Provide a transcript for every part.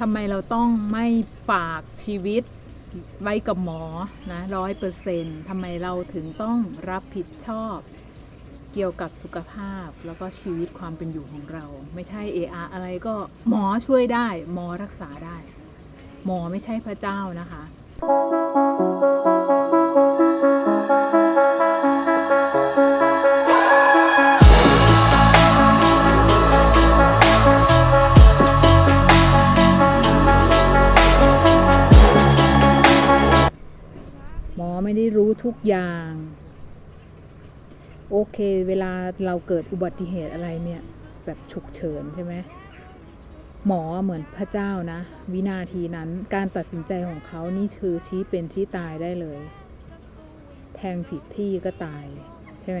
ทำไมเราต้องไม่ฝากชีวิตไว้กับหมอนะร้อยเปอร์เซ็นต์ทำไมเราถึงต้องรับผิดชอบเกี่ยวกับสุขภาพแล้วก็ชีวิตความเป็นอยู่ของเรา ไม่ใช่เออาอะไรก็หมอช่วยได้ หมอรักษาได้ หมอไม่ใช่พระเจ้านะคะ ทุกอย่าง โอเค เวลาเราเกิดอุบัติเหตุอะไรเนี่ย แบบฉุกเฉินใช่ไหมหมอเหมือนพระเจ้านะ วินาทีนั้นการตัดสินใจของเขานี่คือชี้เป็นชี้ตายได้เลย แทงผิดที่ก็ตายใช่ไหม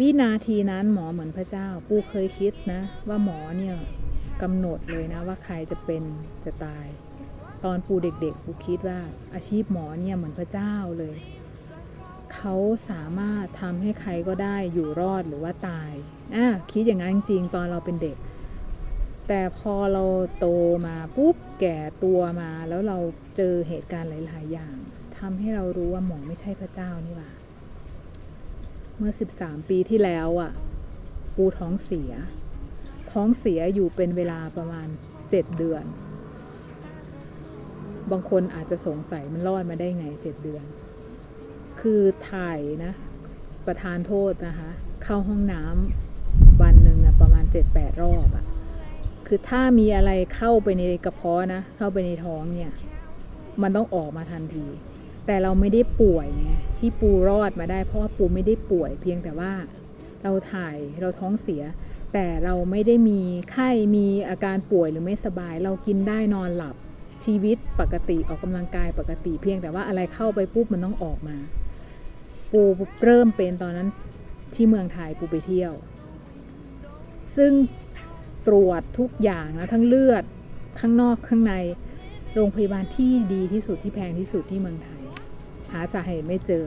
วินาทีนั้นหมอเหมือนพระเจ้า ปูเคยคิดนะ ว่าหมอเนี่ยกำหนดเลยนะว่าใครจะเป็นจะตาย ตอนปูเด็กๆปูคิดว่าอาชีพหมอเนี่ยเหมือนพระเจ้าเลย เขาสามารถทำให้ใครก็ได้อยู่รอดหรือว่าตายอะคิดอย่างนั้นจริงๆตอนเราเป็นเด็ก แต่พอเราโตมาปุ๊บแก่ตัวมาแล้วเราเจอเหตุการณ์หลาย ๆ อย่างทำให้เรารู้ว่าหมอไม่ใช่พระเจ้านี่หว่าเมื่อ 13 ปีที่แล้วอะ ปูท้องเสีย ท้องเสียอยู่เป็นเวลาประมาณ 7 เดือน บางคนอาจจะสงสัยมันรอดมาได้ไง7เดือน คือถ่ายนะ ประทานโทษนะคะ เข้าห้องน้ำวันหนึ่งอะประมาณ7-8รอบอะคือถ้ามีอะไรเข้าไปในกระเพาะนะ เข้าไปในท้องเนี่ย มันต้องออกมาทันที แต่เราไม่ได้ป่วยไงที่ปูรอดมาได้เพราะว่าปูไม่ได้ป่วย เพียงแต่ว่าเราถ่ายเราท้องเสีย แต่เราไม่ได้มีไข้มีอาการป่วยหรือไม่สบาย เรากินได้นอนหลับ ชีวิตปกติออกกำลังกายปกติเพียงแต่ว่าอะไรเข้าไปปุ๊บมันต้องออกมา ปูเริ่มเป็นตอนนั้นที่เมืองไทยปูไปเที่ยว ซึ่งตรวจทุกอย่างนะทั้งเลือดข้างนอกข้างในโรงพยาบาลที่ดีที่สุดที่แพงที่สุดที่เมืองไทย หาสาเหตุไม่เจอ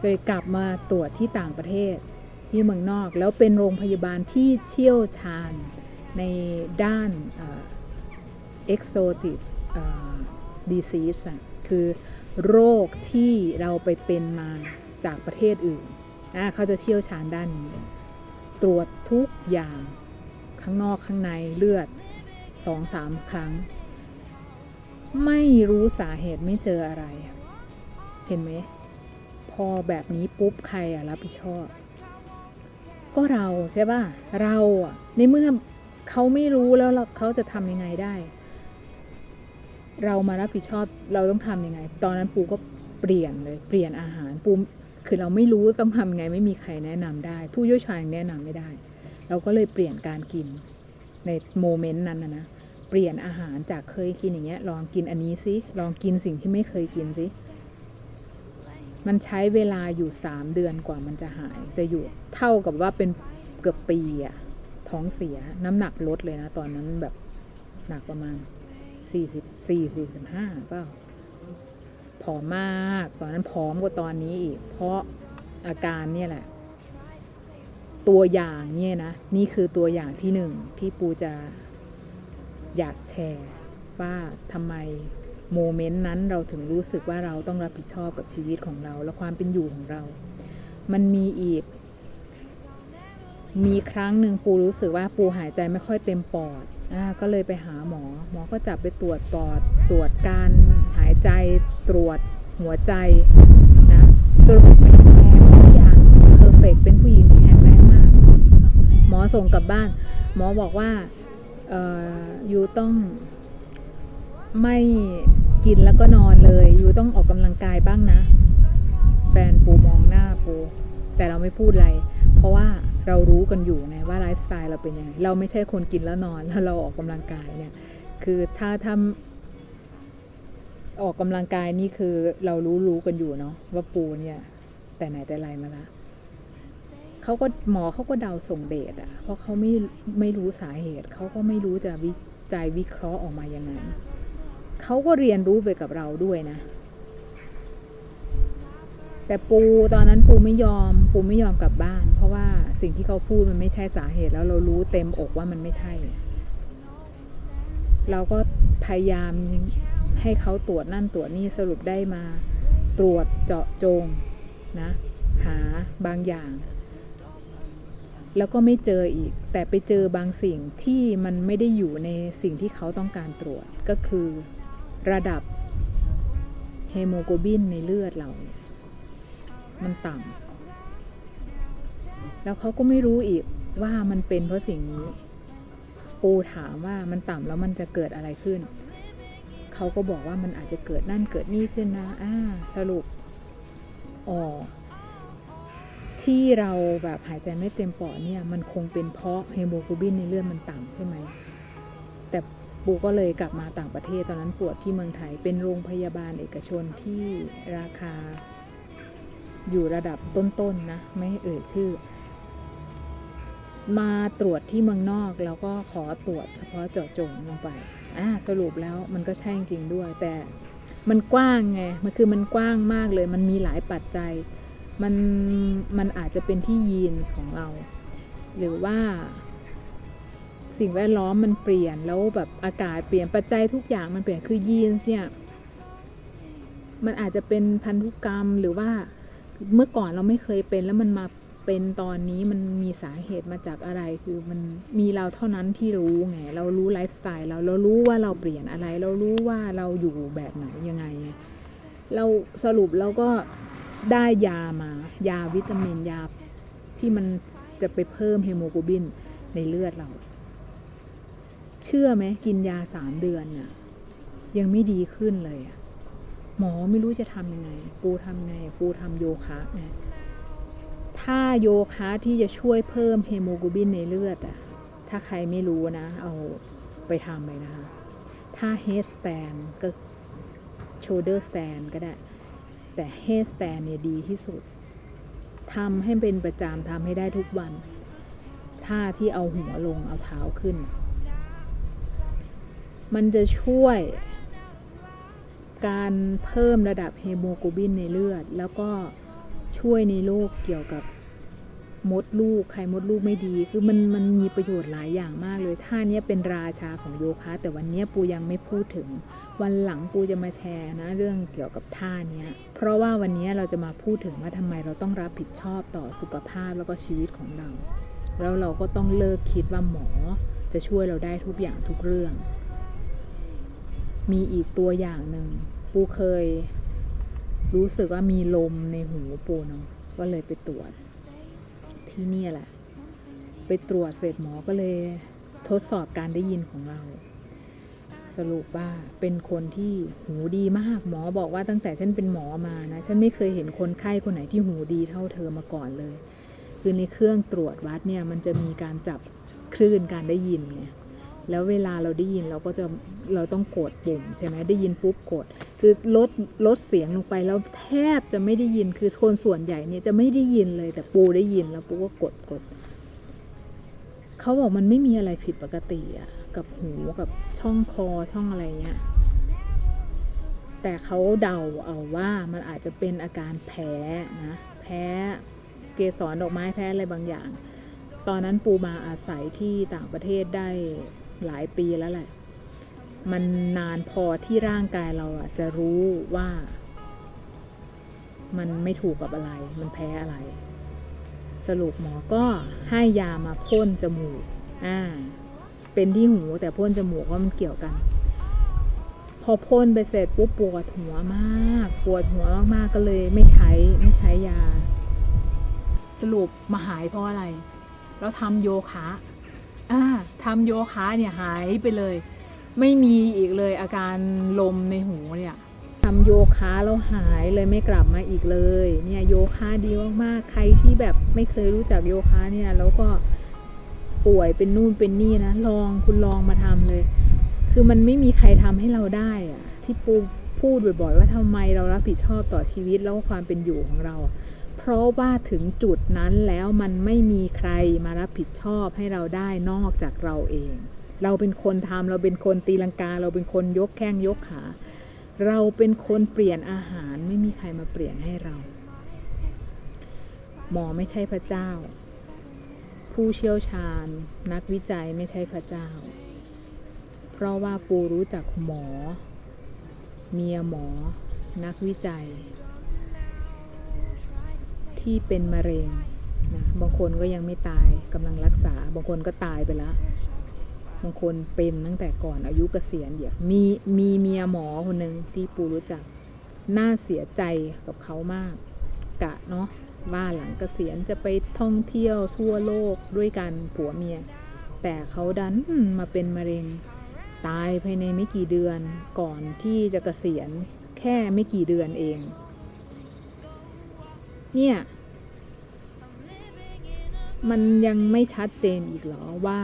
เลยกลับมาตรวจที่ต่างประเทศที่เมืองนอก แล้วเป็นโรงพยาบาลที่เชี่ยวชาญในด้านเอ่อ exotic เอ่อ disease อะคือโรคที่เราไปเป็นมาจากประเทศอื่นอะเขาจะเชี่ยวชาญด้านนี้ ตรวจทุกอย่างข้างนอกข้างในเลือดสองสามครั้ง ไม่รู้สาเหตุไม่เจออะไร เห็นไหม พอแบบนี้ปุ๊บใครอะรับผิดชอบ ก็เราใช่ป่ะ เราอะในเมื่อเขาไม่รู้แล้วเขาจะทำยังไงได้ เรามารับผิดชอบเราต้องทำยังไง ตอนนั้นปูก็เปลี่ยนเลย เปลี่ยนอาหารปูคือเราไม่รู้ต้องทำยังไงไม่มีใครแนะนำได้ ผู้เชี่ยวชาญยังแนะนำไม่ได้ เราก็เลยเปลี่ยนการกินในโมเมนต์นั้นนะนะเปลี่ยนอาหารจากเคยกินอย่างเงี้ยลองกินอันนี้สิลองกินสิ่งที่ไม่เคยกินสิมันใช้เวลาอยู่สามเดือนกว่ามันจะหายจะอยู่เท่ากับว่าเป็นเกือบปีอะท้องเสียน้ำหนักลดเลยนะ ตอนนั้นแบบหนักประมาณ สี่สิบสี่สี่สิบห้าเปล่าผอมมากตอนนั้นผอมกว่าตอนนี้อีก เพราะอาการเนี่ยแหละ ตัวอย่างเนี่ยนะ นี่คือตัวอย่างที่หนึ่งที่ปูจะอยากแชร์ว่าทำไมโมเมนต์นั้นเราถึงรู้สึกว่าเราต้องรับผิดชอบกับชีวิตของเรา และความเป็นอยู่ของเรา มันมีอีก มีครั้งหนึ่งปูรู้สึกว่าปูหายใจไม่ค่อยเต็มปอด ก็เลยไปหาหมอ หมอก็จับไปตรวจปอด ตรวจการหายใจตรวจหัวใจนะสรุปแข็งแรงทุกอย่างเพอร์เฟกเป็นผู้หญิงที่แข็งแรงมาก หมอส่งกลับบ้าน หมอบอกว่าออยู่ต้องไม่กินแล้วก็นอนเลย อยู่ต้องออกกำลังกายบ้างนะ แฟนปูมองหน้าปู แต่เราไม่พูดอะไร เพราะว่า เรารู้กันอยู่ไงว่าไลฟ์สไตล์เราเป็นยังไง เราไม่ใช่คนกินแล้วนอนแล้วเราออกกำลังกายเนี่ย คือถ้าทำออกกำลังกายนี่คือเรารู้รู้กันอยู่เนาะว่าปูเนี่ยแต่ไหนแต่ไรมาละเขาก็หมอเขาก็เดาส่งเดชอะเพราะเขาไม่ไม่รู้สาเหตุ เขาก็ไม่รู้จะวิจัยวิเคราะห์ออกมายังไงเขาก็เรียนรู้ไปกับเราด้วยนะ แต่ปูตอนนั้นปูไม่ยอม ปูไม่ยอมกลับบ้าน เพราะว่าสิ่งที่เขาพูดมันไม่ใช่สาเหตุ แล้วเรารู้เต็มอกว่ามันไม่ใช่ เราก็พยายามให้เขาตรวจนั่นตรวจนี่สรุปได้มาตรวจเจาะจงนะหาบางอย่าง แล้วก็ไม่เจออีก แต่ไปเจอบางสิ่งที่มันไม่ได้อยู่ในสิ่งที่เขาต้องการตรวจก็คือระดับเฮโมโกลบินในเลือดเราเนี่ย มันต่ำแล้วเขาก็ไม่รู้อีกว่ามันเป็นเพราะสิ่งนี้ ปูถามว่ามันต่ำแล้วมันจะเกิดอะไรขึ้น เขาก็บอกว่ามันอาจจะเกิดนั่นเกิดนี่ขึ้นนะอ่าสรุปอ๋อที่เราแบบหายใจไม่เต็มปอดเนี่ย มันคงเป็นเพราะเฮโมโกลบินในเลือดมันต่ำใช่ไหม แต่ปูก็เลยกลับมาต่างประเทศตอนนั้นปวดที่เมืองไทยเป็นโรงพยาบาลเอกชนที่ราคา อยู่ระดับต้นๆนนะ ไม่เอ่ยชื่อ มาตรวจที่เมืองนอกแล้วก็ขอตรวจเฉพาะเจาะจงลงไปอ่าสรุปแล้วมันก็ใช่จริงด้วย แต่มันกว้างไง มันคือมันกว้างมากเลย มันมีหลายปัจจัย มันมันอาจจะเป็นที่ยีนของเรา หรือว่าสิ่งแวดล้อมมันเปลี่ยนแล้วแบบอากาศเปลี่ยนปัจจัยทุกอย่างมันเปลี่ยนคือยีนเนี่ยมันอาจจะเป็นพันธุกรรมหรือว่า เมื่อก่อนเราไม่เคยเป็นแล้วมันมาเป็นตอนนี้มันมีสาเหตุมาจากอะไร คือมันมีเราเท่านั้นที่รู้ไง เรารู้ไลฟ์สไตล์เราเรารู้ว่าเราเปลี่ยนอะไร เรารู้ว่าเราอยู่แบบไหนยังไง เราสรุปเราก็ได้ยามายาวิตามินยาที่มันจะไปเพิ่มเฮโมโกลบินในเลือดเรา เชื่อไหมกินยาสามเดือนน่ะยังไม่ดีขึ้นเลยอะ หมอไม่รู้จะทำยังไงปูทำไงปูทำโยคะไงถ้าโยคะที่จะช่วยเพิ่มเฮโมโกลบินในเลือดอะถ้าใครไม่รู้นะ เอาไปทำเลยนะคะถ้า head stand ก็ shoulder stand ก็ได้ แต่ head stand เนี่ยดีที่สุดทำให้เป็นประจำทำให้ได้ทุกวันท่าที่เอาหัวลงเอาเท้าขึ้น มันจะช่วย การเพิ่มระดับเฮโมโกลบินในเลือด แล้วก็ช่วยในโรคเกี่ยวกับมดลูกใครมดลูกไม่ดี คือมันมันมีประโยชน์หลายอย่างมากเลยท่านี้เป็นราชาของโยคะ แต่วันนี้ปูยังไม่พูดถึง วันหลังปูจะมาแชร์นะ เรื่องเกี่ยวกับท่านี้เพราะว่าวันนี้เราจะมาพูดถึงว่าทำไมเราต้องรับผิดชอบต่อสุขภาพแล้วก็ชีวิตของเรา แล้วเราก็ต้องเลิกคิดว่าหมอจะช่วยเราได้ทุกอย่างทุกเรื่อง มีอีกตัวอย่างหนึ่ง ปูเคย รู้สึกว่ามีลมในหูปูเนาะก็เลยไปตรวจ ที่นี่แหละ ไปตรวจเสร็จหมอก็เลยทดสอบการได้ยินของเรา สรุปว่าเป็นคนที่หูดีมาก หมอบอกว่าตั้งแต่ฉันเป็นหมอมานะ ฉันไม่เคยเห็นคนไข้คนไหนที่หูดีเท่าเธอมาก่อนเลย คือในเครื่องตรวจวัดเนี่ยมันจะมีการจับคลื่นการได้ยินไง แล้วเวลาเราได้ยินเราก็จะเราต้องกดปุ่มใช่ไหมได้ยินปุ๊บกด คือลดลดเสียงลงไปแล้วแทบจะไม่ได้ยินคือคนส่วนใหญ่เนี่ยจะไม่ได้ยินเลยแต่ปูได้ยินแล้วปูก็กดกดเขาบอกมันไม่มีอะไรผิดปกติอะกับหูกับช่องคอช่องอะไรเงี้ยแต่เขาเดาเอาว่ามันอาจจะเป็นอาการแพ้นะแพ้เกสรดอกไม้แพ้อะไรบางอย่าง ตอนนั้นปูมาอาศัยที่ต่างประเทศได้ หลายปีแล้วแหละ มันนานพอที่ร่างกายเราอะจะรู้ว่า มันไม่ถูกกับอะไร มันแพ้อะไร สรุปหมอก็ให้ยามาพ่นจมูก อ่า เป็นที่หูแต่พ่นจมูกว่ามันเกี่ยวกัน พอพ่นไปเสร็จปุ๊บปวดหัวมาก ปวดหัวมากๆก็เลยไม่ใช้ไม่ใช้ยา สรุปมาหายเพราะอะไร เราทำโยคะ อ่าทำโยคะเนี่ยหายไปเลย ไม่มีอีกเลยอาการลมในหูเนี่ยทำโยคะแล้วหายเลยไม่กลับมาอีกเลย เนี่ยโยคะดีมากๆใครที่แบบไม่เคยรู้จักโยคะเนี่ยแล้วก็ป่วยเป็นนู่นเป็นนี่นะลองคุณลองมาทำเลย คือมันไม่มีใครทำให้เราได้อะที่ปูพูดบ่อยๆว่าทำไมเรารับผิดชอบต่อชีวิตแล้วก็ความเป็นอยู่ของเรา ราะว่าถึงจุดนั้นแล้วมันไม่มีใครมารับผิดชอบให้เราได้นอกจากเราเอง เราเป็นคนทำเราเป็นคนตีลังกา เราเป็นคนยกแข้งยกขา เราเป็นคนเปลี่ยนอาหารไม่มีใครมาเปลี่ยนให้เรา หมอไม่ใช่พระเจ้า ผู้เชี่ยวชาญ นักวิจัยไม่ใช่พระเจ้า เพราะว่าปูรู้จักหมอ เมียหมอ นักวิจัย ที่เป็นมะเร็งนะบางคนก็ยังไม่ตายกำลังรักษา บางคนก็ตายไปแล้วบางคนเป็นตั้งแต่ก่อนอายุเกษียณเดี๋ยวมีมีเมียหมอคนหนึ่งที่ปูรู้จัก น่าเสียใจกับเขามาก กะเนาะว่าหลังเกษียณจะไปท่องเที่ยวทั่วโลกด้วยกันผัวเมีย แต่เขาดันมาเป็นมะเร็ง ตายภายในไม่กี่เดือนก่อนที่จะเกษียณแค่ไม่กี่เดือนเอง เนี่ย มันยังไม่ชัดเจนอีกเหรอว่า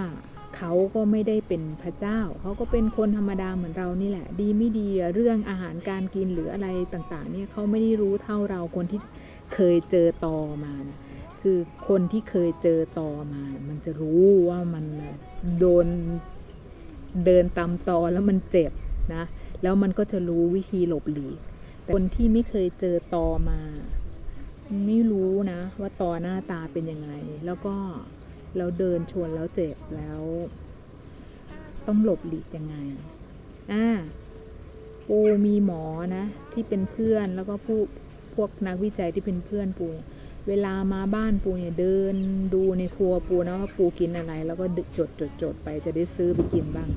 เขาก็ไม่ได้เป็นพระเจ้า เขาก็เป็นคนธรรมดาเหมือนเรานี่แหละ ดีไม่ดีเรื่องอาหารการกินหรืออะไรต่างๆ เนี่ยเขาไม่ได้รู้เท่าเราคนที่เคยเจอตอมานะคือคนที่เคยเจอตอมา มันจะรู้ว่ามันโดนเดินตามตอแล้วมันเจ็บนะ แล้วมันก็จะรู้วิธีหลบหลีกแต่คนที่ไม่เคยเจอตอมา ไม่รู้นะ ว่าตอหน้าตาเป็นยังไง แล้วก็เราเดินชวนแล้วเจ็บแล้ว ต้องหลบหลีกยังไงอ่าปูมีหมอนะ ที่เป็นเพื่อนแล้วก็ผู้พวกนักวิจัยที่เป็นเพื่อนปูเวลามาบ้านปูเนี่ยเดินดูในครัวปูนะว่าปูกินอะไร แล้วก็จดจดจดไปจะได้ซื้อไปกินบ้าง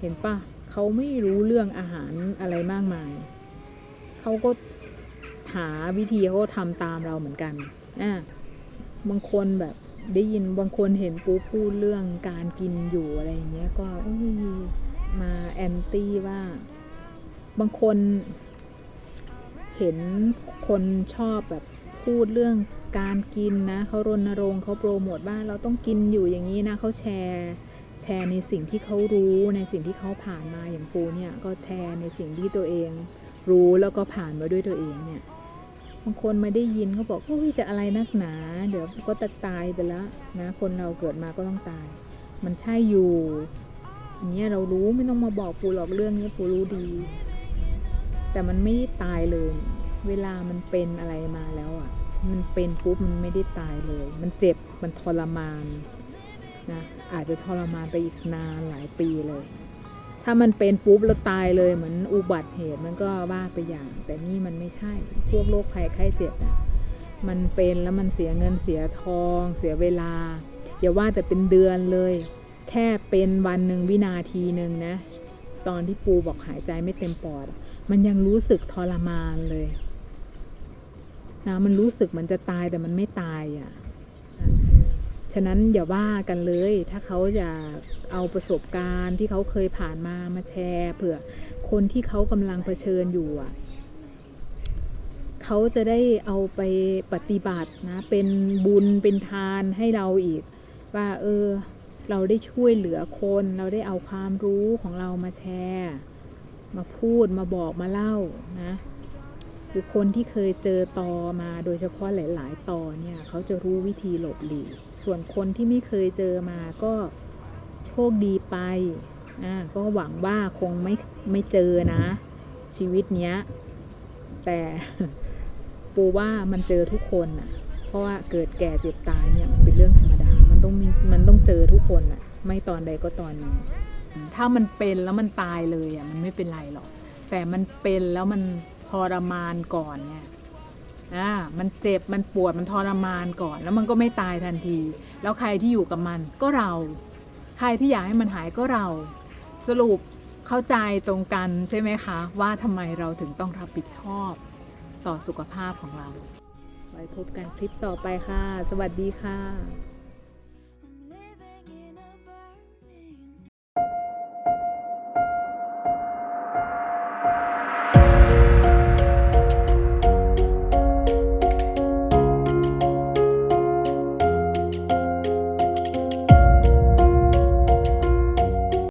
เห็นปะเขาไม่รู้เรื่องอาหารอะไรมากมาย เขาก็ หาวิธีเขาก็ทำตามเราเหมือนกันอ่าบางคนแบบได้ยินบางคนเห็นปูพูดเรื่องการกินอยู่อะไรอย่างเงี้ยก็มาแอนตี้ว่าบางคนเห็นคนชอบแบบพูดเรื่องการกินนะเขารณรงค์เขาโปรโมทว่าเราต้องกินอยู่อย่างนี้นะเขาแชร์แชร์ในสิ่งที่เขารู้ในสิ่งที่เขาผ่านมาอย่างปูเนี่ยก็แชร์ในสิ่งที่ตัวเอง รู้แล้วก็ผ่านมาด้วยตัวเองเนี่ย บางคนมาได้ยินเขาบอกว่าจะอะไรนักหนา เดี๋ยวก็ตตายไปแล้วนะ คนเราเกิดมาก็ต้องตาย มันใช่อยู่อย่างเนี้ยเรารู้ไม่ต้องมาบอกปูหรอกเรื่องนี้ปูรู้ดี แต่มันไม่ได้ตายเลย เวลามันเป็นอะไรมาแล้วอะ มันเป็นปุ๊บมันไม่ได้ตายเลย มันเจ็บมันทรมานนะอาจจะทรมานไปอีกนานหลายปีเลย ถ้ามันเป็นปุ๊บแล้วตายเลยเหมือนอุบัติเหตุมันก็ว่าไปอย่าง แต่นี่มันไม่ใช่ พวกโรคภัยไข้เจ็บนะมันเป็นแล้วมันเสียเงินเสียทอง เสียเวลา อย่าว่าแต่เป็นเดือนเลย แค่เป็นวันหนึ่งวินาทีหนึ่งนะ ตอนที่ปูบอกหายใจไม่เต็มปอด มันยังรู้สึกทรมานเลยนะมันรู้สึกมันจะตายแต่มันไม่ตายอะ ฉะนั้นอย่าว่ากันเลย ถ้าเขาจะเอาประสบการณ์ที่เขาเคยผ่านมามาแชร์เผื่อคนที่เขากำลังเผชิญอยู่อะเขาจะได้เอาไปปฏิบัตินะ เป็นบุญเป็นทานให้เราอีก ว่าเออ เราได้ช่วยเหลือคน เราได้เอาความรู้ของเรามาแชร์ มาพูดมาบอกมาเล่านะคือคนที่เคยเจอตอมาโดยเฉพาะหลาย ๆ ตอเนี่ย เขาจะรู้วิธีหลบหลีก ส่วนคนที่ไม่เคยเจอมาก็โชคดีไป อ่า ก็หวังว่าคงไม่ไม่เจอนะ ชีวิตเนี้ย แต่ปูว่ามันเจอทุกคนน่ะ เพราะว่าเกิดแก่เจ็บตายเนี่ยมันเป็นเรื่องธรรมดา มันต้องมีมันต้องเจอทุกคนน่ะ ไม่ตอนใดก็ตอนหนึ่งถ้ามันเป็นแล้วมันตายเลยอะมันไม่เป็นไรหรอก แต่มันเป็นแล้วมันทรมานก่อนเนี่ย อ่ามันเจ็บมันปวดมันทรมานก่อน แล้วมันก็ไม่ตายทันที แล้วใครที่อยู่กับมันก็เรา ใครที่อยากให้มันหายก็เรา สรุปเข้าใจตรงกันใช่ไหมคะ ว่าทำไมเราถึงต้องรับผิดชอบต่อสุขภาพของเรา ไว้พบกันคลิปต่อไปค่ะ สวัสดีค่ะ